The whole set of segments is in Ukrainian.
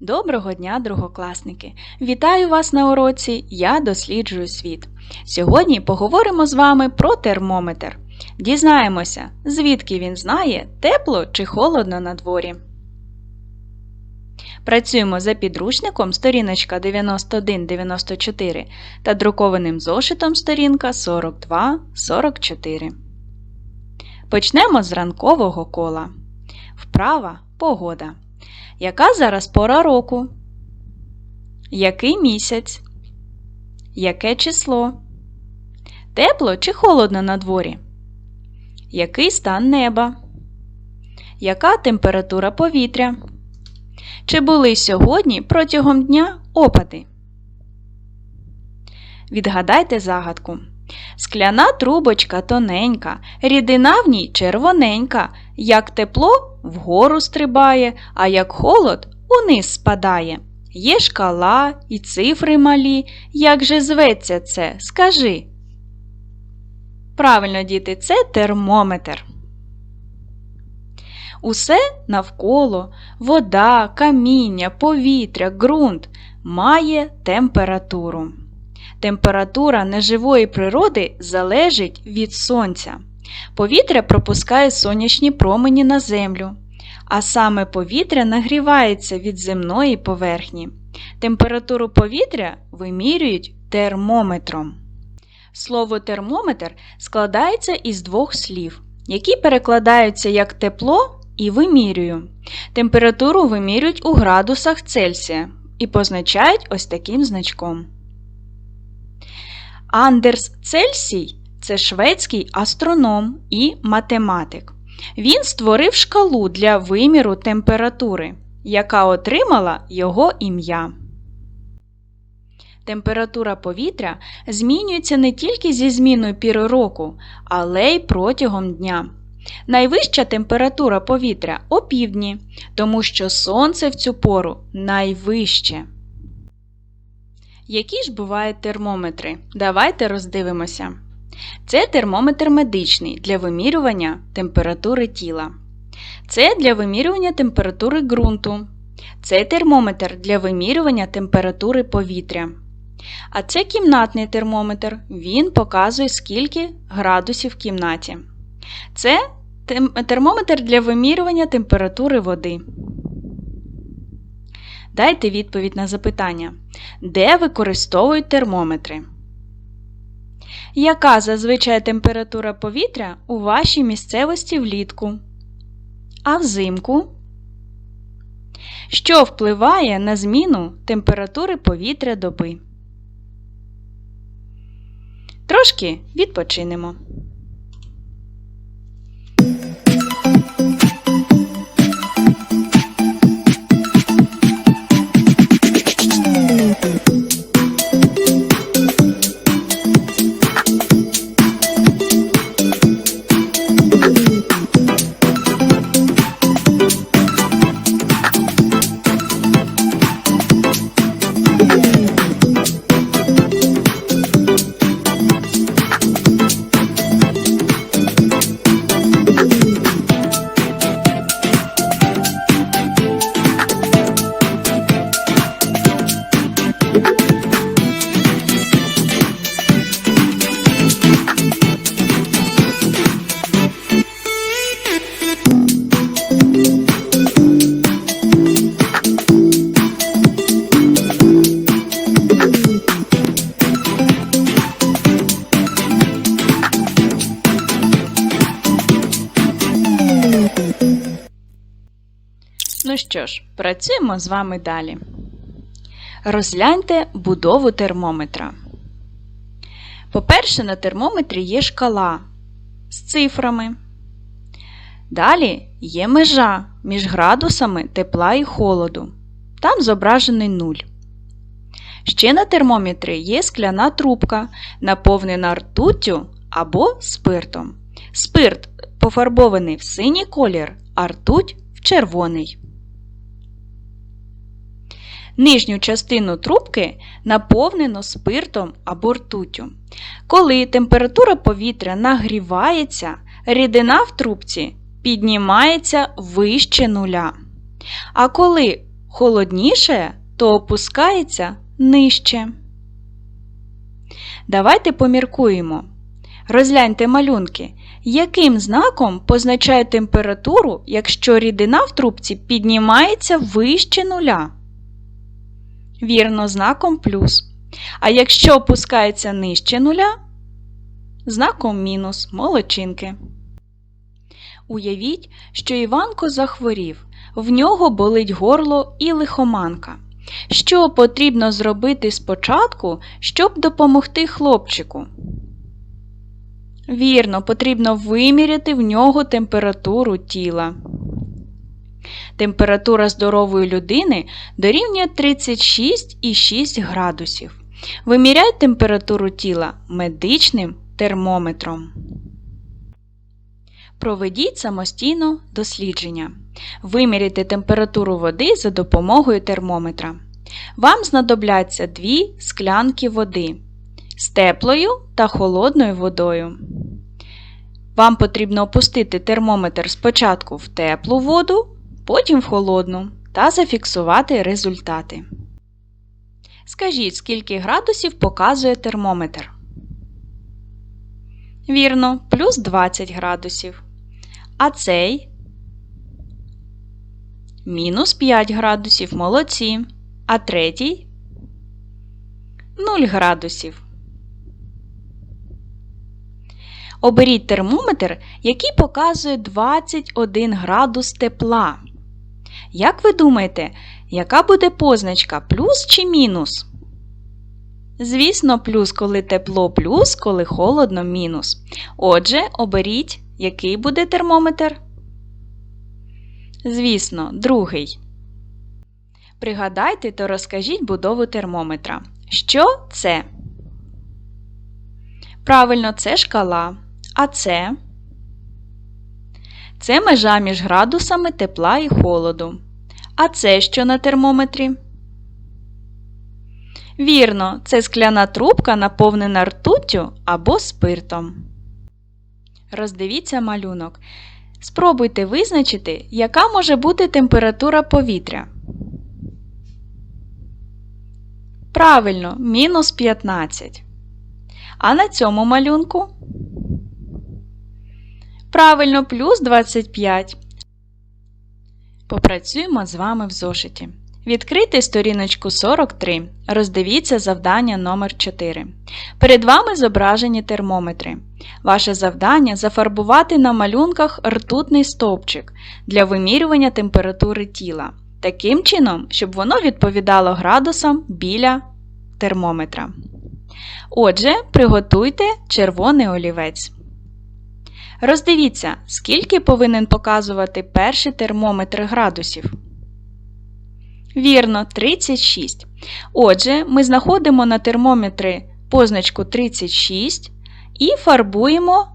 Доброго дня, другокласники! Вітаю вас на уроці Я досліджую світ. Сьогодні поговоримо з вами про термометр. Дізнаємося, звідки він знає, тепло чи холодно на дворі. Працюємо за підручником сторіночка 91-94 та друкованим зошитом сторінка 42-44. Почнемо з ранкового кола. Вправа погода. Яка зараз пора року? Який місяць? Яке число? Тепло чи холодно на дворі? Який стан неба? Яка температура повітря? Чи були сьогодні протягом дня опади? Відгадайте загадку. Скляна трубочка тоненька, рідина в ній червоненька, як тепло вгору стрибає, а як холод униз спадає. Є шкала і цифри малі. Як же зветься це? Скажи. Правильно, діти, це термометр. Усе навколо вода, каміння, повітря, ґрунт має температуру. Температура неживої природи залежить від сонця. Повітря пропускає сонячні промені на землю, а саме повітря нагрівається від земної поверхні. Температуру повітря вимірюють термометром. Слово термометр складається із двох слів, які перекладаються як тепло і вимірюю. Температуру вимірюють у градусах Цельсія і позначають ось таким значком. Андерс Цельсій це шведський астроном і математик. Він створив шкалу для виміру температури, яка отримала його ім'я. Температура повітря змінюється не тільки зі зміною піри року, але й протягом дня. Найвища температура повітря опівдні, тому що сонце в цю пору найвище. Які ж бувають термометри? Давайте роздивимося. Це термометр медичний для вимірювання температури тіла. Це для вимірювання температури ґрунту. Це термометр для вимірювання температури повітря. А це кімнатний термометр. Він показує, скільки градусів в кімнаті. Це термометр для вимірювання температури води. Дайте відповідь на запитання, де використовують термометри? Яка зазвичай температура повітря у вашій місцевості влітку? А взимку? Що впливає на зміну температури повітря доби? Трошки відпочинемо. Ну що ж, працюємо з вами далі. Розгляньте будову термометра. По-перше, на термометрі є шкала з цифрами. Далі є межа між градусами тепла і холоду. Там зображений 0. Ще на термометрі є скляна трубка, наповнена ртуттю або спиртом. Спирт пофарбований в синій колір, а ртуть в червоний. Нижню частину трубки наповнено спиртом або ртуттю. Коли температура повітря нагрівається, рідина в трубці піднімається вище нуля. А коли холодніше, то опускається нижче. Давайте поміркуємо. Розгляньте малюнки, яким знаком позначає температуру, якщо рідина в трубці піднімається вище нуля? Вірно, знаком плюс. А якщо опускається нижче нуля, знаком мінус молодчинки. Уявіть, що Іванко захворів, в нього болить горло і лихоманка. Що потрібно зробити спочатку, щоб допомогти хлопчику? Вірно, потрібно виміряти в нього температуру тіла. Температура здорової людини дорівнює 36,6 градусів. Виміряй температуру тіла медичним термометром. Проведіть самостійно дослідження. Виміряйте температуру води за допомогою термометра. Вам знадобляться дві склянки води з теплою та холодною водою. Вам потрібно опустити термометр спочатку в теплу воду, потім в холодну та зафіксувати результати. Скажіть, скільки градусів показує термометр? Вірно, плюс 20 градусів. А цей мінус 5 градусів молодці. А третій 0 градусів. Оберіть термометр, який показує 21 градус тепла. Як ви думаєте, яка буде позначка плюс чи мінус? Звісно, плюс, коли тепло плюс, коли холодно мінус. Отже, оберіть, який буде термометр. Звісно, другий. Пригадайте та розкажіть будову термометра. Що це? Правильно, це шкала. А це? Це межа між градусами тепла і холоду. А це що на термометрі? Вірно, це скляна трубка, наповнена ртуттю або спиртом. Роздивіться малюнок. Спробуйте визначити, яка може бути температура повітря. Правильно, мінус 15. А на цьому малюнку? Правильно, плюс 25. Попрацюємо з вами в зошиті. Відкрийте сторіночку 43. Роздивіться завдання номер 4 Перед вами зображені термометри. Ваше завдання зафарбувати на малюнках ртутний стовпчик для вимірювання температури тіла. Таким чином, щоб воно відповідало градусам біля термометра. Отже, приготуйте червоний олівець. Роздивіться, скільки повинен показувати перший термометр градусів. Вірно, 36. Отже, ми знаходимо на термометрі позначку 36 і фарбуємо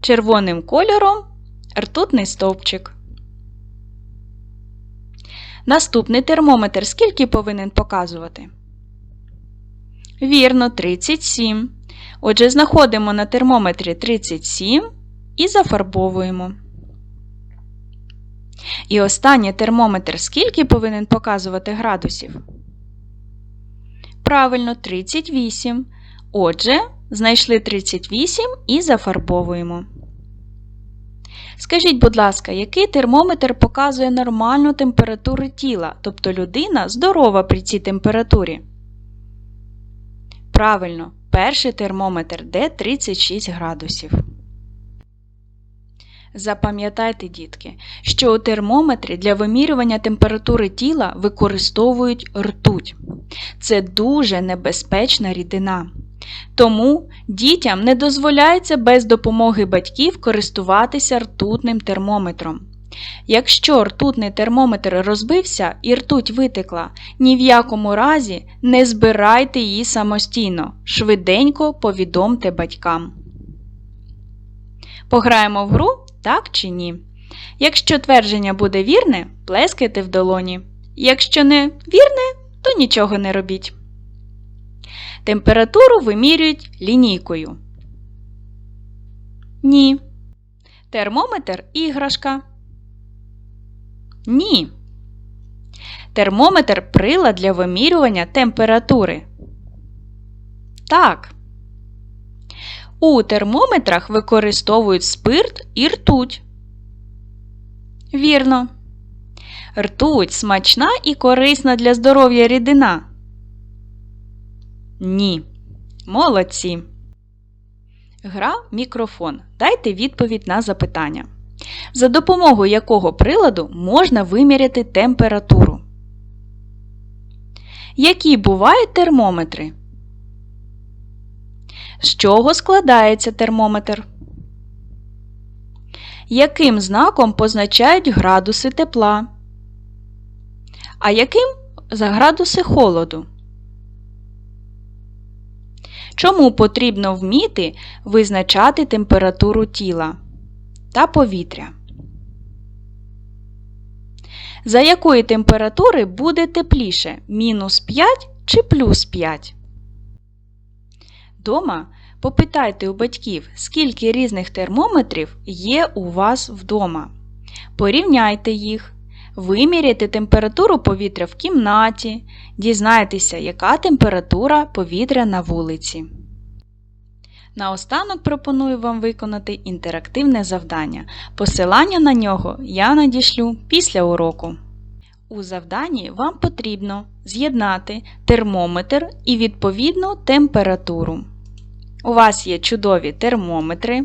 червоним кольором ртутний стовпчик. Наступний термометр скільки повинен показувати? Вірно, 37. Отже, знаходимо на термометрі 37 і зафарбовуємо. І останній термометр скільки повинен показувати градусів? Правильно, 38. Отже, знайшли 38 і зафарбовуємо. Скажіть, будь ласка, який термометр показує нормальну температуру тіла, тобто людина здорова при цій температурі? Правильно, перший термометр де 36 градусів. Запам'ятайте, дітки, що у термометрі для вимірювання температури тіла використовують ртуть. Це дуже небезпечна рідина. Тому дітям не дозволяється без допомоги батьків користуватися ртутним термометром. Якщо ртутний термометр розбився і ртуть витекла, ні в якому разі не збирайте її самостійно, швиденько повідомте батькам. Пограємо в гру так чи ні. Якщо твердження буде вірне, плескайте в долоні. Якщо не вірне, то нічого не робіть. Температуру вимірюють лінійкою. Ні. Термометр іграшка. Ні. Термометр прилад для вимірювання температури. Так. У термометрах використовують спирт і ртуть. Вірно. Ртуть смачна і корисна для здоров'я рідина. Ні. Молодці. Гра мікрофон. Дайте відповідь на запитання. За допомогою якого приладу можна виміряти температуру? Які бувають термометри? З чого складається термометр? Яким знаком позначають градуси тепла? А яким за градуси холоду? Чому потрібно вміти визначати температуру тіла та повітря? За якої температури буде тепліше мінус 5 чи плюс 5? Дома попитайте у батьків, скільки різних термометрів є у вас вдома. Порівняйте їх, виміряйте температуру повітря в кімнаті, дізнайтеся, яка температура повітря на вулиці. Наостанок пропоную вам виконати інтерактивне завдання. Посилання на нього я надішлю після уроку. У завданні вам потрібно з'єднати термометр і відповідну температуру. У вас є чудові термометри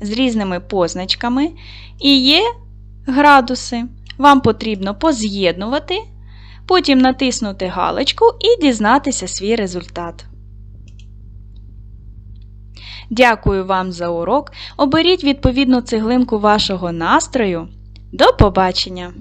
з різними позначками і є градуси. Вам потрібно поз'єднувати, потім натиснути галочку і дізнатися свій результат. Дякую вам за урок. Оберіть відповідну цеглинку вашого настрою. До побачення!